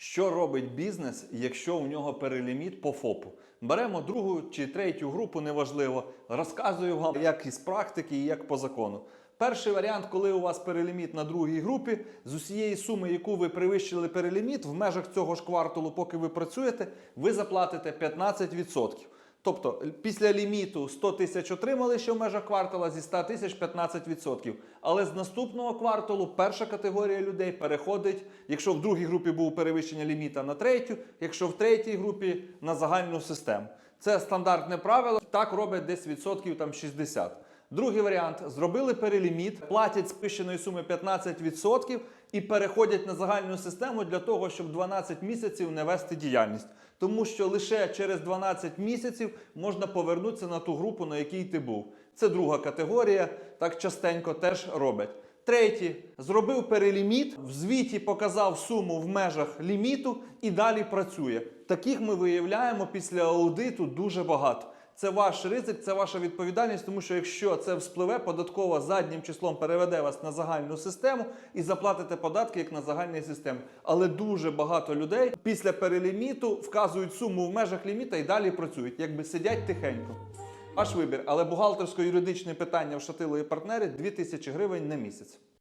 Що робить бізнес, якщо у нього переліміт по ФОПу? Беремо другу чи третю групу, неважливо. Розказую вам, як із практики і як по закону. Перший варіант, коли у вас переліміт на другій групі, з усієї суми, яку ви перевищили переліміт, в межах цього ж кварталу, поки ви працюєте, ви заплатите 15%. Тобто після ліміту 100 тисяч отримали ще в межах квартала, зі 100 тисяч 15%. Але з наступного кварталу перша категорія людей переходить, якщо в другій групі було перевищення ліміта на третю, якщо в третій групі на загальну систему. Це стандартне правило. Так робить десь відсотків там 60. Другий варіант зробили переліміт, платять з пищеної суми 15% і переходять на загальну систему для того, щоб 12 місяців не вести діяльність. Тому що лише через 12 місяців можна повернутися на ту групу, на якій ти був. Це друга категорія, так частенько теж роблять. Третій зробив переліміт, в звіті показав суму в межах ліміту і далі працює. Таких ми виявляємо після аудиту дуже багато. Це ваш ризик, це ваша відповідальність, тому що якщо це вспливе, податкова заднім числом переведе вас на загальну систему і заплатите податки як на загальній системі. Але дуже багато людей після переліміту вказують суму в межах ліміта і далі працюють, якби сидять тихенько. Ваш вибір, але бухгалтерсько-юридичне питання в Шатило і партнери 2000 гривень на місяць.